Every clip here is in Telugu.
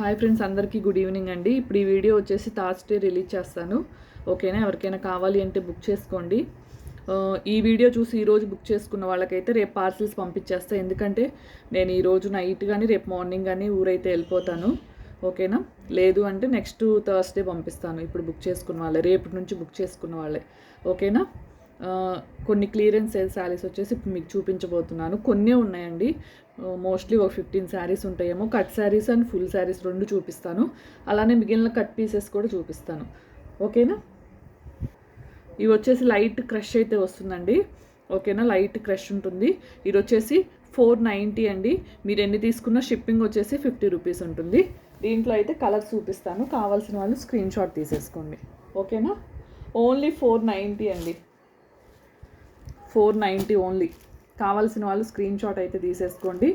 హాయ్ ఫ్రెండ్స్ అందరికీ గుడ్ ఈవినింగ్ అండి. ఇప్పుడు ఈ వీడియో వచ్చేసి థర్స్డే రిలీజ్ చేస్తాను. ఓకేనా ఎవరికైనా కావాలి అంటే బుక్ చేసుకోండి. ఈ వీడియో చూసి ఈరోజు బుక్ చేసుకున్న వాళ్ళకైతే రేపు పార్సిల్స్ పంపించేస్తా. ఎందుకంటే నేను ఈరోజు నైట్ కానీ రేపు మార్నింగ్ కానీ ఊరైతే వెళ్ళిపోతాను. ఓకేనా లేదు అంటే నెక్స్ట్ థర్స్డే పంపిస్తాను. ఇప్పుడు బుక్ చేసుకున్న వాళ్ళే. రేపటి నుంచి బుక్ చేసుకున్న వాళ్ళే. ఓకేనా కొన్ని క్లియరెన్స్ సేల్ శారీస్ వచ్చేసి ఇప్పుడు మీకు చూపించబోతున్నాను. కొన్ని ఉన్నాయండి. మోస్ట్లీ ఒక ఫిఫ్టీన్ శారీస్ ఉంటాయేమో. Cut saris and full saris రెండు చూపిస్తాను. అలానే మిగిలిన కట్ పీసెస్ కూడా చూపిస్తాను. ఓకేనా? ఇవి వచ్చేసి లైట్ క్రష్ అయితే వస్తుందండి. ఓకేనా? లైట్ క్రష్ ఉంటుంది. ఇది వచ్చేసి ఫోర్ నైంటీ అండి. మీరు ఎన్ని తీసుకున్న షిప్పింగ్ వచ్చేసి ఫిఫ్టీ రూపీస్ ఉంటుంది. దీంట్లో అయితే కలర్ చూపిస్తాను. కావాల్సిన వాళ్ళు స్క్రీన్ షాట్ తీసేసుకోండి. ఓకేనా? ఓన్లీ ఫోర్ నైంటీ అండి. Four ninety only. కావాల్సిన వాళ్ళు స్క్రీన్ షాట్ అయితే తీసేసుకోండి.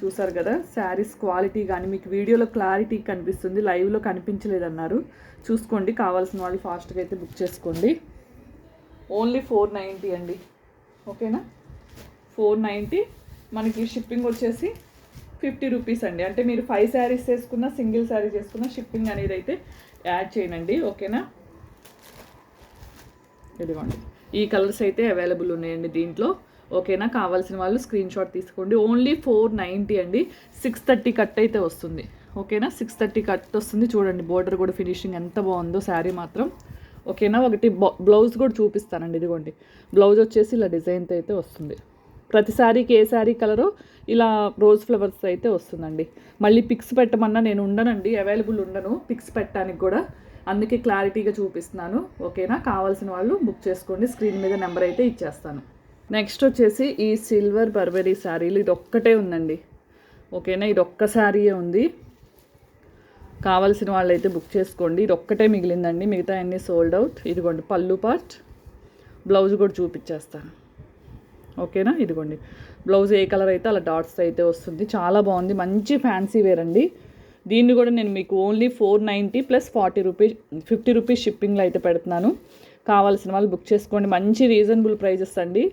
చూసారు కదా శారీస్ క్వాలిటీ కానీ మీకు వీడియోలో క్లారిటీ కనిపిస్తుంది. లైవ్లో కనిపించలేదన్నారు. చూసుకోండి కావాల్సిన వాళ్ళు ఫాస్ట్గా అయితే బుక్ చేసుకోండి. ఓన్లీ ఫోర్ నైంటీ అండి. ఓకేనా? Four ninety. మనకి షిప్పింగ్ వచ్చేసి ఫిఫ్టీ రూపీస్ అండి. అంటే మీరు ఫైవ్ శారీస్ చేసుకున్న సింగిల్ శారీ చేసుకున్న షిప్పింగ్ అనేది అయితే యాడ్ చేయనండి ఓకేనా? ఇదిగోండి. ఈ కలర్స్ అయితే అవైలబుల్ ఉన్నాయండి దీంట్లో. ఓకేనా? కావాల్సిన వాళ్ళు స్క్రీన్ షాట్ తీసుకోండి. ఓన్లీ ఫోర్ నైంటీ అండి. సిక్స్ థర్టీ కట్ అయితే వస్తుంది. ఓకేనా? సిక్స్ థర్టీ కట్ వస్తుంది. చూడండి బోర్డర్ కూడా ఫినిషింగ్ ఎంత బాగుందో శారీ మాత్రం. ఓకేనా? ఒకటి బ్లౌజ్ కూడా చూపిస్తానండి. ఇదిగోండి. బ్లౌజ్ వచ్చేసి ఇలా డిజైన్తో అయితే వస్తుంది. ప్రతి శారీకి ఏ శారీ కలరు ఇలా రోజ్ ఫ్లవర్స్ అయితే వస్తుందండి. మళ్ళీ పిక్స్ పెట్టమన్నా నేను ఉండనండి. అవైలబుల్ ఉండను. పిక్స్ పెట్టడానికి కూడా. అందుకే క్లారిటీగా చూపిస్తున్నాను. ఓకేనా? కావాల్సిన వాళ్ళు బుక్ చేసుకోండి. స్క్రీన్ మీద నెంబర్ అయితే ఇచ్చేస్తాను. నెక్స్ట్ వచ్చేసి ఈ సిల్వర్ బర్బరీ శారీలు. ఇది ఒక్కటే ఉందండి. ఓకేనా? ఇది ఒక్క శారీయే ఉంది. కావాల్సిన వాళ్ళైతే బుక్ చేసుకోండి. ఇది ఒక్కటే మిగిలిందండి. మిగతా అన్నీ సోల్డ్ అవుట్ ఇదిగోండి పళ్ళు పార్ట్ బ్లౌజ్ కూడా చూపించేస్తాను. ఓకేనా? ఇదిగోండి. బ్లౌజ్ ఏ కలర్ అయితే అలా డాట్స్ అయితే వస్తుంది. చాలా బాగుంది. మంచి ఫ్యాన్సీ వేర్ అండి. దీన్ని కూడా నేను మీకు only four ninety plus forty rupees fifty rupees షిప్పింగ్లో అయితే పెడుతున్నాను. కావాల్సిన వాళ్ళు బుక్ చేసుకోండి. మంచి రీజనబుల్ ప్రైజెస్ అండి.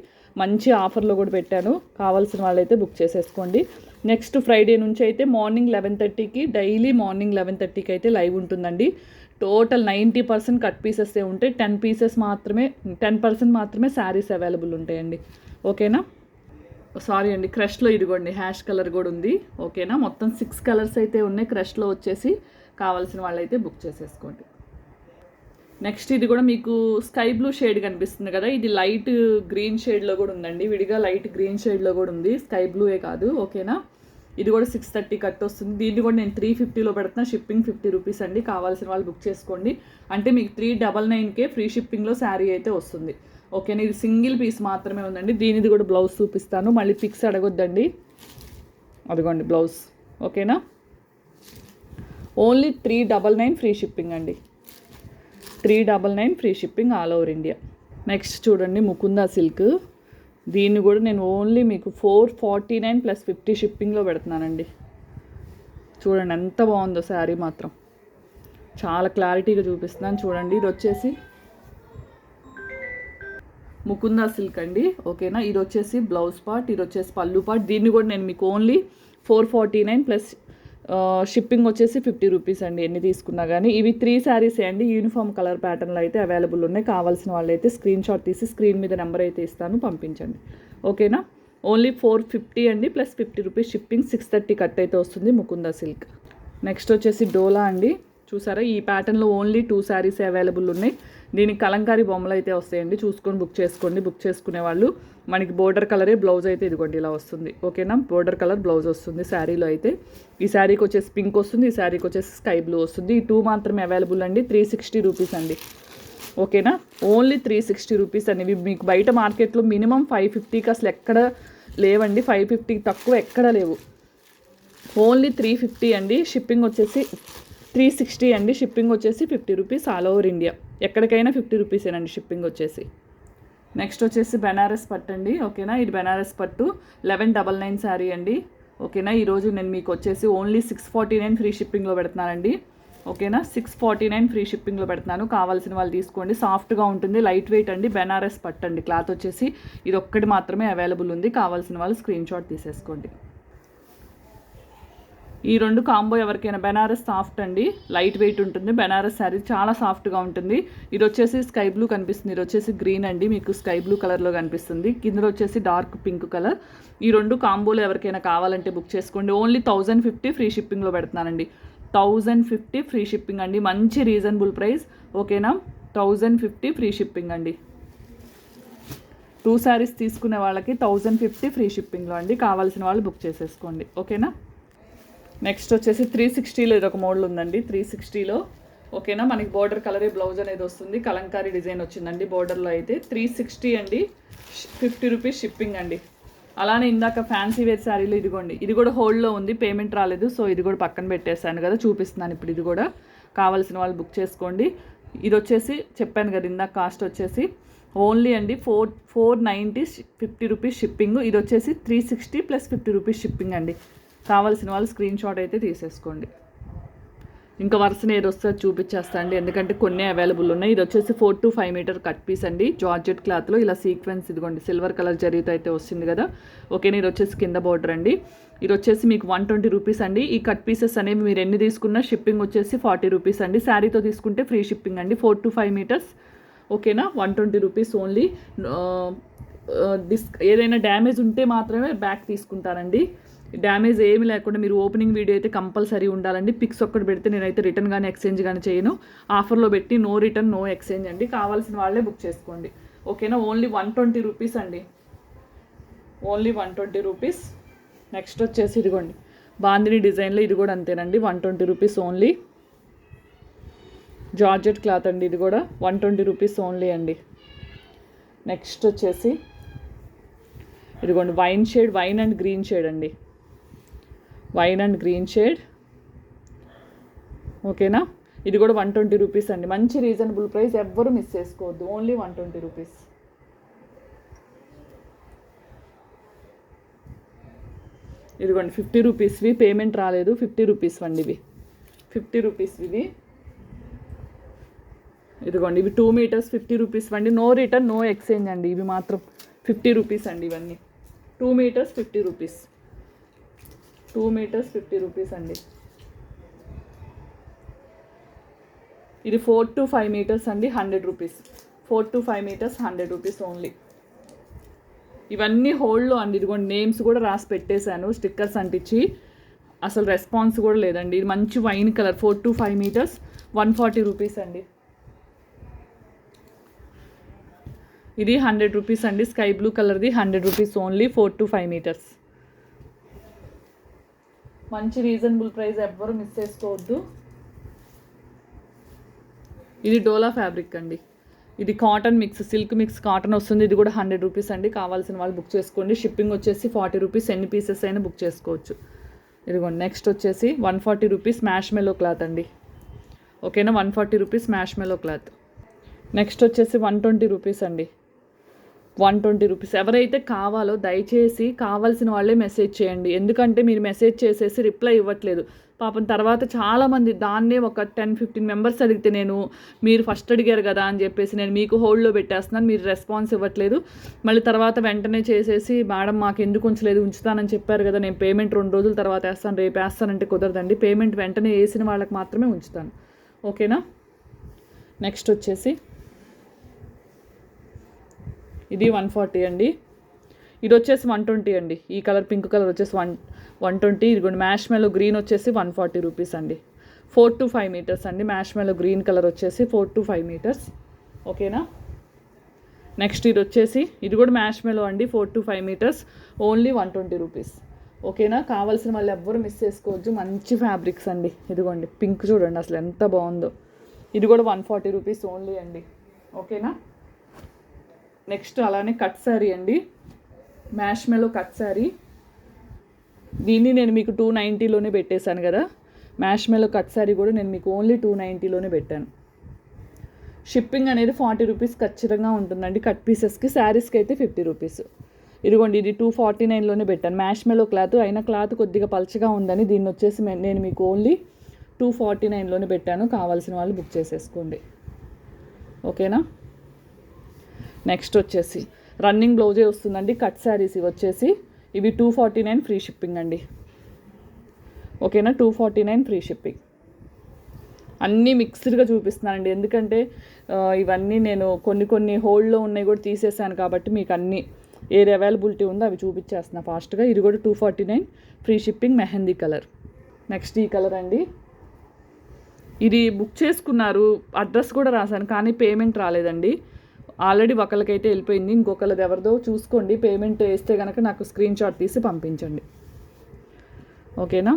మంచి ఆఫర్లో కూడా పెట్టాను. కావాల్సిన వాళ్ళు అయితే బుక్ చేసేసుకోండి. నెక్స్ట్ ఫ్రైడే నుంచి అయితే మార్నింగ్ లెవెన్ థర్టీకి డైలీ మార్నింగ్ లెవెన్ థర్టీకి అయితే లైవ్ ఉంటుందండి. Total ninety percent cut pieces ఉంటాయి. టెన్ పీసెస్ మాత్రమే టెన్ పర్సెంట్ మాత్రమే శారీస్ అవైలబుల్ ఉంటాయండి. ఓకేనా? సారీ అండి క్రష్లో ఇదిగోండి హ్యాష్ కలర్ కూడా ఉంది. ఓకేనా మొత్తం సిక్స్ కలర్స్ అయితే ఉన్నాయి. క్రష్లో వచ్చేసి కావాల్సిన వాళ్ళైతే బుక్ చేసేసుకోండి. నెక్స్ట్ ఇది కూడా మీకు స్కై బ్లూ షేడ్ కనిపిస్తుంది కదా? ఇది లైట్ గ్రీన్ షేడ్లో కూడా ఉందండి. విడిగా లైట్ గ్రీన్ షేడ్లో కూడా ఉంది. స్కై బ్లూయే కాదు. ఓకేనా ఇది కూడా సిక్స్ థర్టీ కట్ వస్తుంది. దీన్ని కూడా నేను త్రీ ఫిఫ్టీలో పెడుతున్నా. షిప్పింగ్ ఫిఫ్టీ రూపీస్ అండి. కావాల్సిన వాళ్ళు బుక్ చేసుకోండి. అంటే మీకు త్రీ డబల్ నైన్కే ఫ్రీ షిప్పింగ్లో శారీ అయితే వస్తుంది. ఓకేనా ఇది సింగిల్ పీస్ మాత్రమే ఉందండి. దీనిది కూడా బ్లౌజ్ చూపిస్తాను. మళ్ళీ పిక్స్ అడగొద్దండి. అదిగోండి బ్లౌజ్. ఓకేనా? Only three double nine free shipping అండి. Three double nine free shipping all over India. Next చూడండి ముకుందా సిల్క్. దీన్ని కూడా నేను ఓన్లీ మీకు four forty nine plus fifty షిప్పింగ్లో పెడుతున్నానండి. చూడండి ఎంత బాగుందో శారీ మాత్రం. చాలా క్లారిటీగా చూపిస్తున్నాను. చూడండి ఇది వచ్చేసి ముకుందా సిల్క్ అండి ఓకేనా? ఇది వచ్చేసి బ్లౌజ్ పార్ట్ ఇది వచ్చేసి పళ్ళు పార్ట్. దీన్ని కూడా నేను మీకు only four forty nine plus shipping వచ్చేసి ఫిఫ్టీ రూపీస్ అండి ఎన్ని తీసుకున్నా కానీ ఇవి త్రీ శారీసే అండి యూనిఫామ్ కలర్ ప్యాటర్న్లో అయితే అవైలబుల్ ఉన్నాయి. కావాల్సిన వాళ్ళు అయితే స్క్రీన్ షాట్ తీసి స్క్రీన్ మీద నెంబర్ అయితే ఇస్తాను పంపించండి. ఓకేనా? ఓన్లీ ఫోర్ ఫిఫ్టీ అండి plus fifty rupees shipping six thirty cut అయితే వస్తుంది ముకుందా సిల్క్. నెక్స్ట్ వచ్చేసి డోలా అండి. చూసారా? ఈ ప్యాటర్న్లో ఓన్లీ టూ శారీస్ అవైలబుల్ ఉన్నాయి. దీనికి కలంకారీ బొమ్మలు అయితే వస్తాయండి. చూసుకొని బుక్ చేసుకోండి. బుక్ చేసుకునే వాళ్ళు మనకి బోర్డర్ కలరే బ్లౌజ్ అయితే ఇదిగోండి ఇలా వస్తుంది. ఓకేనా బోర్డర్ కలర్ బ్లౌజ్ వస్తుంది శారీలో అయితే. ఈ శారీకి వచ్చేసి పింక్ వస్తుంది ఈ శారీకి వచ్చేసి స్కై బ్లూ వస్తుంది. ఈ టూ మాత్రమే అవైలబుల్ అండి. త్రీ సిక్స్టీ రూపీస్ అండి. ఓకేనా ఓన్లీ త్రీ సిక్స్టీ రూపీస్ అనేవి మీకు బయట మార్కెట్లో మినిమం ఫైవ్ ఫిఫ్టీకి అసలు ఎక్కడ లేవండి. ఫైవ్ ఫిఫ్టీకి తక్కువ ఎక్కడ లేవు. ఓన్లీ త్రీ ఫిఫ్టీ అండి. షిప్పింగ్ వచ్చేసి త్రీ సిక్స్టీ అండి. షిప్పింగ్ వచ్చేసి fifty rupees all over India ఎక్కడికైనా ఫిఫ్టీ రూపీసేనండి షిప్పింగ్ వచ్చేసి. నెక్స్ట్ వచ్చేసి బెనారస్ పట్టు అండి ఓకేనా? ఇది బెనారస్ పట్టు. లెవెన్ డబల్ నైన్ శారీ అండి ఓకేనా? ఈరోజు నేను మీకు వచ్చేసి only six forty nine free షిప్పింగ్లో పెడుతున్నానండి ఓకేనా? సిక్స్ ఫార్టీ నైన్ ఫ్రీ షిప్పింగ్లో పెడుతున్నాను. కావాల్సిన వాళ్ళు తీసుకోండి. సాఫ్ట్గా ఉంటుంది లైట్ వెయిట్ అండి బెనారస్ పట్టండి క్లాత్ వచ్చేసి ఇది ఒక్కటి మాత్రమే అవైలబుల్ ఉంది. కావాల్సిన వాళ్ళు స్క్రీన్ షాట్ తీసేసుకోండి. ఈ రెండు కాంబో ఎవరికైనా బెనారస్ సాఫ్ట్ అండి లైట్ వెయిట్ ఉంటుంది బెనారస్ శారీ చాలా సాఫ్ట్గా ఉంటుంది. ఇది వచ్చేసి స్కై బ్లూ కనిపిస్తుంది ఇది వచ్చేసి గ్రీన్ అండి మీకు స్కై బ్లూ కలర్లో కనిపిస్తుంది. కింద వచ్చేసి డార్క్ పింక్ కలర్. ఈ రెండు కాంబోలు ఎవరికైనా కావాలంటే బుక్ చేసుకోండి. ఓన్లీ థౌజండ్ ఫిఫ్టీ ఫ్రీ షిప్పింగ్లో పెడుతున్నానండి. థౌజండ్ ఫిఫ్టీ ఫ్రీ షిప్పింగ్ అండి మంచి రీజనబుల్ ప్రైస్. ఓకేనా? థౌజండ్ ఫిఫ్టీ ఫ్రీ షిప్పింగ్ అండి. టూ శారీస్ తీసుకునే వాళ్ళకి థౌజండ్ ఫిఫ్టీ ఫ్రీ షిప్పింగ్లో అండి కావాల్సిన వాళ్ళు బుక్ చేసేసుకోండి. ఓకేనా? నెక్స్ట్ వచ్చేసి త్రీ సిక్స్టీలో ఇది ఒక మోడల్ ఉందండి. త్రీ సిక్స్టీలో ఓకేనా? మనకి బోర్డర్ కలరే బ్లౌజ్ అనేది వస్తుంది. కలంకారీ డిజైన్ వచ్చిందండి బోర్డర్లో అయితే. త్రీ సిక్స్టీ అండి. ఫిఫ్టీ రూపీస్ షిప్పింగ్ అండి. అలానే ఇందాక ఫ్యాన్సీ వేర్ శారీలు ఇదిగోండి. ఇది కూడా హోల్డ్లో ఉంది. పేమెంట్ రాలేదు. సో ఇది కూడా పక్కన పెట్టేశాను కదా. చూపిస్తున్నాను ఇప్పుడు ఇది కూడా. కావాల్సిన వాళ్ళు బుక్ చేసుకోండి. ఇది వచ్చేసి చెప్పాను కదా ఇందాక కాస్ట్ వచ్చేసి ఓన్లీ అండి. Four four ninety fifty rupees shipping ఇది వచ్చేసి three sixty plus fifty rupees shipping అండి. కావాల్సిన వాళ్ళు స్క్రీన్ షాట్ అయితే తీసేసుకోండి. ఇంకా వరుస నేను వస్తే చూపించేస్తా అండి ఎందుకంటే కొన్ని అవైలబుల్ ఉన్నాయి. ఇది వచ్చేసి four to five metre cut piece అండి. జార్జెట్ క్లాత్లో ఇలా సీక్వెన్స్ ఇదిగోండి. సిల్వర్ కలర్ జరీతో అయితే వస్తుంది కదా. ఓకే ఇది వచ్చేసి కింద బోర్డర్ అండి. ఇది వచ్చేసి మీకు వన్ ట్వంటీ రూపీస్ అండి. ఈ కట్ పీసెస్ అనేవి మీరు ఎన్ని తీసుకున్నా షిప్పింగ్ వచ్చేసి ఫార్టీ రూపీస్ అండి. శారీతో తీసుకుంటే ఫ్రీ షిప్పింగ్ అండి. ఫోర్ టు ఫైవ్ మీటర్స్ ఓకేనా one twenty rupees only disc ఏదైనా డ్యామేజ్ ఉంటే మాత్రమే బ్యాక్ తీసుకుంటారండి డ్యామేజ్ ఏమి లేకుండా మీరు ఓపెనింగ్ వీడియో అయితే కంపల్సరీ ఉండాలండి. పిక్స్ ఒక్కటి పెడితే నేనైతే రిటర్న్ కానీ ఎక్స్చేంజ్ కానీ చేయను. ఆఫర్లో పెట్టి నో రిటర్న్ నో ఎక్స్చేంజ్ అండి. కావాల్సిన వాళ్ళే బుక్ చేసుకోండి. ఓకేనా? ఓన్లీ వన్ ట్వంటీ రూపీస్ అండి. Only one twenty rupees. Next వచ్చేసి ఇదిగోండి. బాందిని డిజైన్లో ఇది కూడా అంతేనండి. One twenty rupees only. Georgette cloth అండి ఇది కూడా. వన్ ట్వంటీ రూపీస్ ఓన్లీ అండి. నెక్స్ట్ వచ్చేసి ఇదిగోండి. Wine shade wine and green shade అండి. Wine and green shade. ఓకేనా? ఇది కూడా వన్ ట్వంటీ రూపీస్ అండి. మంచి రీజనబుల్ ప్రైస్ ఎవ్వరు మిస్ చేసుకోవద్దు. Only one twenty rupees. ఇదిగోండి ఫిఫ్టీ రూపీస్వి పేమెంట్ రాలేదు. ఫిఫ్టీ రూపీస్ అండి ఇవి. ఫిఫ్టీ రూపీస్ ఇవి. ఇదిగోండి ఇవి టూ మీటర్స్ ఫిఫ్టీ రూపీస్ అండి. నో రిటర్న్ నో ఎక్స్చేంజ్ అండి. ఇవి మాత్రం ఫిఫ్టీ రూపీస్ అండి ఇవన్నీ. Two metres fifty rupees. Two metres fifty rupees అండి. ఇది ఫోర్ టు ఫైవ్ మీటర్స్ అండి hundred rupees. Four to five metres hundred rupees only. ఇవన్నీ హోల్డ్లో అండి ఇదిగోండి నేమ్స్ కూడా రాసి పెట్టేశాను స్టిక్కర్స్ అంటించి. అసలు రెస్పాన్స్ కూడా లేదండి. ఇది మంచి wine colour four to five metres one forty rupees అండి. ఇది హండ్రెడ్ రూపీస్ అండి స్కై బ్లూ కలర్ది hundred rupees only four to five metres. మంచి రీజనబుల్ ప్రైస్ ఎవ్వరు మిస్ చేసుకోవద్దు. ఇది డోలా ఫ్యాబ్రిక్ అండి. ఇది cotton mix silk mix cotton వస్తుంది. ఇది కూడా హండ్రెడ్ రూపీస్ అండి. కావాల్సిన వాళ్ళు బుక్ చేసుకోండి. షిప్పింగ్ వచ్చేసి ఫార్టీ రూపీస్ ఎన్ని పీసెస్ అయినా బుక్ చేసుకోవచ్చు. ఇదిగోండి నెక్స్ట్ వచ్చేసి one forty rupees marshmallow cloth అండి. ఓకేనా one forty rupees marshmallow cloth next వచ్చేసి వన్ ట్వంటీ రూపీస్ అండి. One twenty rupees. ఎవరైతే కావాలో దయచేసి కావాల్సిన వాళ్ళే మెసేజ్ చేయండి. ఎందుకంటే మీరు మెసేజ్ చేసేసి రిప్లై ఇవ్వట్లేదు. పాపం తర్వాత చాలామంది దాన్నే ఒక టెన్ ఫిఫ్టీన్ మెంబర్స్ అడిగితే నేను మీరు ఫస్ట్ అడిగారు కదా అని చెప్పేసి నేను మీకు హోల్డ్లో పెట్టేస్తున్నాను. మీరు రెస్పాన్స్ ఇవ్వట్లేదు. మళ్ళీ తర్వాత వెంటనే చేసేసి మేడం మాకు ఎందుకు ఉంచలేదు? ఉంచుతానని చెప్పారు కదా నేను పేమెంట్ రెండు రోజుల తర్వాత వేస్తాను రేపు వేస్తానంటే కుదరదండి. పేమెంట్ వెంటనే వేసిన వాళ్ళకి మాత్రమే ఉంచుతాను. ఓకేనా? నెక్స్ట్ వచ్చేసి ఇది వన్ ఫార్టీ అండి. ఇది వచ్చేసి వన్ ట్వంటీ అండి. ఈ కలర్ పింక్ కలర్ వచ్చేసి వన్ వన్ ట్వంటీ ఇదిగోండి మ్యాష్ మెలో గ్రీన్ వచ్చేసి వన్ ఫార్టీ రూపీస్ అండి. ఫోర్ టు ఫైవ్ మీటర్స్ అండి. మ్యాష్ మెలో గ్రీన్ కలర్ వచ్చేసి ఫోర్ టు ఫైవ్ మీటర్స్ ఓకేనా? నెక్స్ట్ ఇది వచ్చేసి ఇది కూడా మ్యాష్ మెలో అండి four to five metres only one twenty rupees. ఓకేనా? కావాల్సిన వాళ్ళు ఎవ్వరు మిస్ చేసుకోవచ్చు మంచి ఫ్యాబ్రిక్స్ అండి. ఇదిగోండి పింక్ చూడండి అసలు ఎంత బాగుందో. ఇది కూడా వన్ ఫార్టీ రూపీస్ ఓన్లీ అండి. ఓకేనా? నెక్స్ట్ అలానే కట్ శారీ అండి. మ్యాష్ మెలో కట్ శారీ దీన్ని నేను మీకు టూ నైంటీలోనే పెట్టేశాను కదా. మ్యాష్ మెలో కట్ శారీ కూడా నేను మీకు ఓన్లీ టూ నైంటీలోనే పెట్టాను. షిప్పింగ్ అనేది ఫార్టీ రూపీస్ ఖచ్చితంగా ఉంటుందండి. కట్ పీసెస్కి శారీస్కి అయితే ఫిఫ్టీ రూపీస్ ఇదిగోండి ఇది టూ ఫార్టీ నైన్లోనే పెట్టాను. మ్యాష్ మెలో క్లాత్ అయినా క్లాత్ కొద్దిగా పలచగా ఉందని దీన్ని వచ్చేసి నేను మీకు ఓన్లీ టూ ఫార్టీ నైన్లోనే పెట్టాను. కావాల్సిన వాళ్ళు బుక్ చేసేసుకోండి. ఓకేనా నెక్స్ట్ వచ్చేసి రన్నింగ్ బ్లౌజే వస్తుందండి కట్ శారీస్ ఇవి వచ్చేసి. ఇవి two forty nine free shipping అండి. ఓకేనా? Two forty nine free shipping అన్నీ మిక్స్డ్గా చూపిస్తున్నానండి. ఎందుకంటే ఇవన్నీ నేను కొన్ని కొన్ని హోల్డ్లో ఉన్నాయి కూడా తీసేసాను కాబట్టి మీకు అన్నీ ఏది అవైలబిలిటీ ఉందో అవి చూపించేస్తున్నా ఫాస్ట్గా. ఇది కూడా two forty nine free shipping mehndi colour. Next ఈ కలర్ అండి. ఇది బుక్ చేసుకున్నారు అడ్రస్ కూడా రాశాను కానీ పేమెంట్ రాలేదండి. ఆల్రెడీ ఒకరికైతే వెళ్ళిపోయింది ఇంకొకరిది ఎవరిదో చూసుకోండి పేమెంట్ వేస్తే కనుక నాకు స్క్రీన్ షాట్ తీసి పంపించండి. ఓకేనా?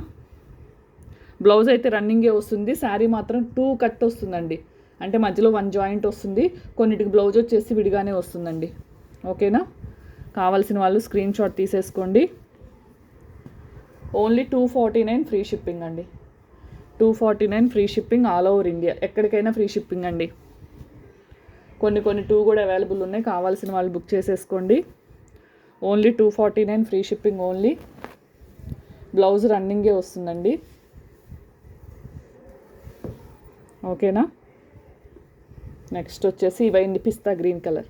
బ్లౌజ్ అయితే రన్నింగే వస్తుంది శారీ మాత్రం టూ కట్ వస్తుందండి. అంటే మధ్యలో వన్ జాయింట్ వస్తుంది కొన్నిటికి బ్లౌజ్ వచ్చేసి విడిగానే వస్తుందండి. ఓకేనా? కావాల్సిన వాళ్ళు స్క్రీన్ షాట్ తీసేసుకోండి. Only two forty nine free shipping అండి. Two forty nine free shipping all over India. ఎక్కడికైనా ఫ్రీ షిప్పింగ్ అండి. కొన్ని కొన్ని టూ కూడా అవైలబుల్ ఉన్నాయి. కావాల్సిన వాళ్ళు బుక్ చేసేసుకోండి. Only two forty nine free shipping only blouse రన్నింగే వస్తుందండి. ఓకేనా నెక్స్ట్ వచ్చేసి ఇవైంది పిస్తా గ్రీన్ కలర్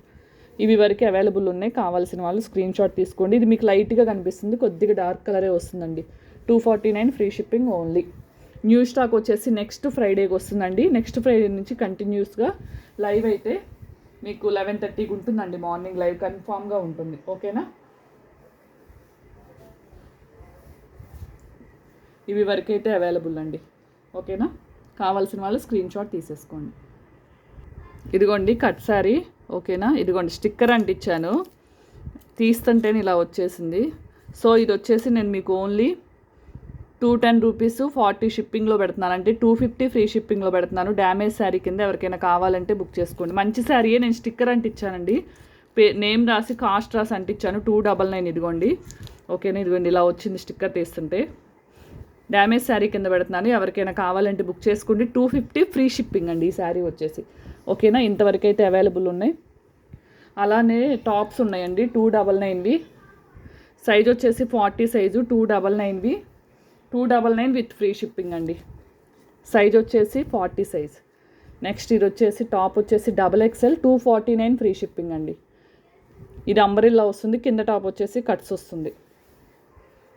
ఇవి వరకు అవైలబుల్ ఉన్నాయి. కావాల్సిన వాళ్ళు స్క్రీన్ షాట్ తీసుకోండి. ఇది మీకు లైట్గా కనిపిస్తుంది. కొద్దిగా డార్క్ కలరే వస్తుందండి. Two forty nine free shipping only new stock వచ్చేసి నెక్స్ట్ ఫ్రైడేకి వస్తుందండి. నెక్స్ట్ ఫ్రైడే నుంచి కంటిన్యూస్గా లైవ్ అయితే మీకు లెవెన్ థర్టీకి ఉంటుందండి. మార్నింగ్ లైవ్ కన్ఫామ్గా ఉంటుంది. ఓకేనా ఇవి వరకైతే అవైలబుల్ అండి. ఓకేనా కావాల్సిన వాళ్ళు స్క్రీన్ షాట్ తీసేసుకోండి. ఇదిగోండి కట్ శారీ ఓకేనా ఇదిగోండి స్టిక్కర్ అంటించాను తీస్తుంటేనే ఇలా వచ్చేసింది. సో ఇది వచ్చేసి నేను మీకు only two ten rupees forty షిప్పింగ్లో పెడుతున్నాను అంటే టూ ఫిఫ్టీ ఫ్రీ షిప్పింగ్లో పెడుతున్నాను డ్యామేజ్ శారీ కింద ఎవరికైనా కావాలంటే బుక్ చేసుకోండి. మంచి శారీయే నేను స్టిక్కర్ అంటించానండి. పే నేమ్ రాసి కాస్ట్ రాసి అంటించాను. టూ డబల్ నైన్ ఇదిగోండి. ఓకేనా? ఇదిగోండి ఇలా వచ్చింది స్టిక్కర్ తీస్తుంటే. డ్యామేజ్ శారీ కింద పెడుతున్నాను. ఎవరికైనా కావాలంటే బుక్ చేసుకోండి. టూ ఫిఫ్టీ ఫ్రీ షిప్పింగ్ అండి ఈ శారీ వచ్చేసి. ఓకేనా? ఇంతవరకు అయితే అవైలబుల్ ఉన్నాయి. అలానే టాప్స్ ఉన్నాయండి. టూ డబల్ నైన్వి. సైజ్ వచ్చేసి forty size. Two double నైన్వి. Two double nine with free shipping అండి. సైజ్ వచ్చేసి ఫార్టీ సైజ్ నెక్స్ట్ ఇది వచ్చేసి టాప్ వచ్చేసి double XL two forty nine free shipping అండి. ఇది అంబరిల్లా వస్తుంది కింద టాప్ వచ్చేసి కట్స్ వస్తుంది.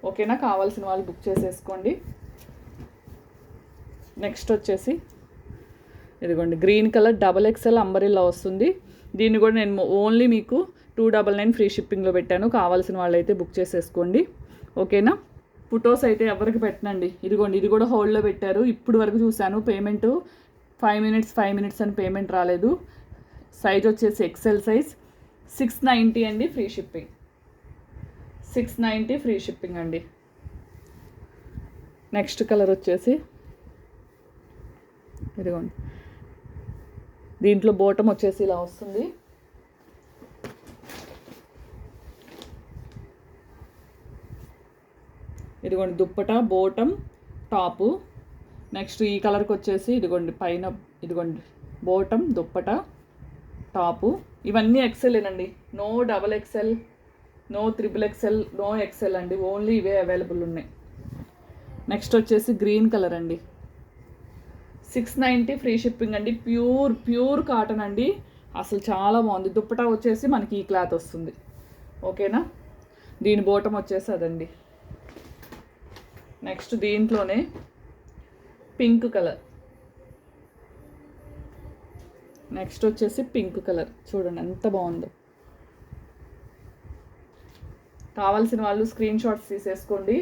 ఓకేనా? కావాల్సిన వాళ్ళు బుక్ చేసేసుకోండి. నెక్స్ట్ వచ్చేసి ఇదిగోండి green colour double XL umbrella వస్తుంది. దీన్ని కూడా నేను ఓన్లీ మీకు టూ డబల్ నైన్ ఫ్రీ షిప్పింగ్లో పెట్టాను. కావాల్సిన వాళ్ళు అయితే బుక్ చేసేసుకోండి. ఓకేనా? ఫొటోస్ అయితే ఎవరికి పెట్టనండి. ఇదిగోండి ఇది కూడా హోల్డ్లో పెట్టారు. ఇప్పుడు వరకు చూశాను payment five minutes five minutes అని పేమెంట్ రాలేదు. సైజ్ వచ్చేసి ఎక్సెల్ సైజ్ సిక్స్ నైంటీ అండి free shipping six ninety free shipping అండి. నెక్స్ట్ కలర్ వచ్చేసి ఇదిగోండి. దీంట్లో బోటం వచ్చేసి ఇలా వస్తుంది. ఇదిగోండి దుప్పట బోటం టాపు. నెక్స్ట్ ఈ కలర్కి వచ్చేసి ఇదిగోండి పైన ఇదిగోండి బోటం దుప్పట టాపు. ఇవన్నీ ఎక్సెలేనండి no double XL no triple XL no XL అండి. ఓన్లీ ఇవే అవైలబుల్ ఉన్నాయి. నెక్స్ట్ వచ్చేసి గ్రీన్ కలర్ అండి. సిక్స్ నైంటీ ఫ్రీ షిప్పింగ్ అండి. ప్యూర్ ప్యూర్ కాటన్ అండి. అసలు చాలా బాగుంది. దుప్పటా వచ్చేసి మనకి ఈ క్లాత్ వస్తుంది. ఓకేనా? దీని బోటం వచ్చేసి అదండి. నెక్స్ట్ దీంట్లోనే పింక్ కలర్. నెక్స్ట్ వచ్చేసి పింక్ కలర్. చూడండి ఎంత బాగుందో. కావాల్సిన వాళ్ళు స్క్రీన్ షాట్స్ తీసేసుకోండి.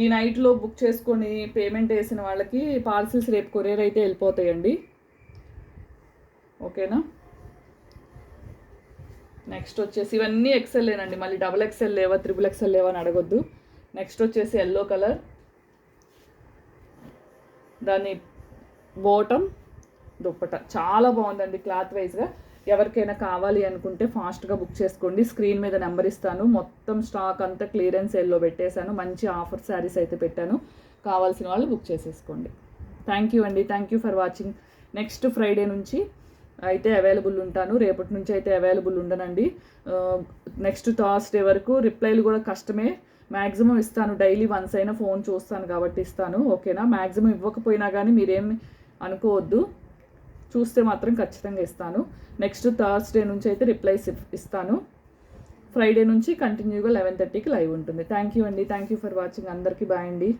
ఈ నైట్లో బుక్ చేసుకొని పేమెంట్ వేసిన వాళ్ళకి పార్సిల్స్ రేపు కొరియర్ అయితే వెళ్ళిపోతాయండి. ఓకేనా? నెక్స్ట్ వచ్చేసి ఇవన్నీ ఎక్సెల్లేనండి మళ్ళీ డబల్ ఎక్సెల్ లేవా త్రిబుల్ ఎక్సెల్ లేవా అని అడగొద్దు. నెక్స్ట్ వచ్చేసి ఎల్లో కలర్. దాని బోటం దుప్పట. చాలా బాగుందండి క్లాత్ వైజ్గా ఎవరికైనా కావాలి అనుకుంటే ఫాస్ట్గా బుక్ చేసుకోండి. స్క్రీన్ మీద నెంబర్ ఇస్తాను. మొత్తం స్టాక్ అంతా క్లియరెన్స్ సేల్లో పెట్టేశాను. మంచి ఆఫర్ శారీస్ అయితే పెట్టాను. కావాల్సిన వాళ్ళు బుక్ చేసేసుకోండి. థ్యాంక్ యూ అండి. Thank you for watching next Friday నుంచి అయితే అవైలబుల్ ఉంటాను. రేపటి నుంచి అయితే అవైలబుల్ ఉండనండి. Uh, నెక్స్ట్ థర్స్డే వరకు రిప్లైలు కూడా కష్టమే మ్యాక్సిమం ఇస్తాను. డైలీ వన్స్ అయినా ఫోన్ చూస్తాను కాబట్టి ఇస్తాను. ఓకేనా? మ్యాక్సిమం ఇవ్వకపోయినా కానీ మీరేం అనుకోవద్దు. చూస్తే మాత్రం ఖచ్చితంగా ఇస్తాను. నెక్స్ట్ థర్స్డే నుంచి అయితే రిప్లైస్ ఇస్తాను. ఫ్రైడే నుంచి కంటిన్యూగా లెవెన్ థర్టీకి లైవ్ ఉంటుంది. థ్యాంక్ యూ అండి. Thank you for watching. అందరికీ బాయ్ అండి.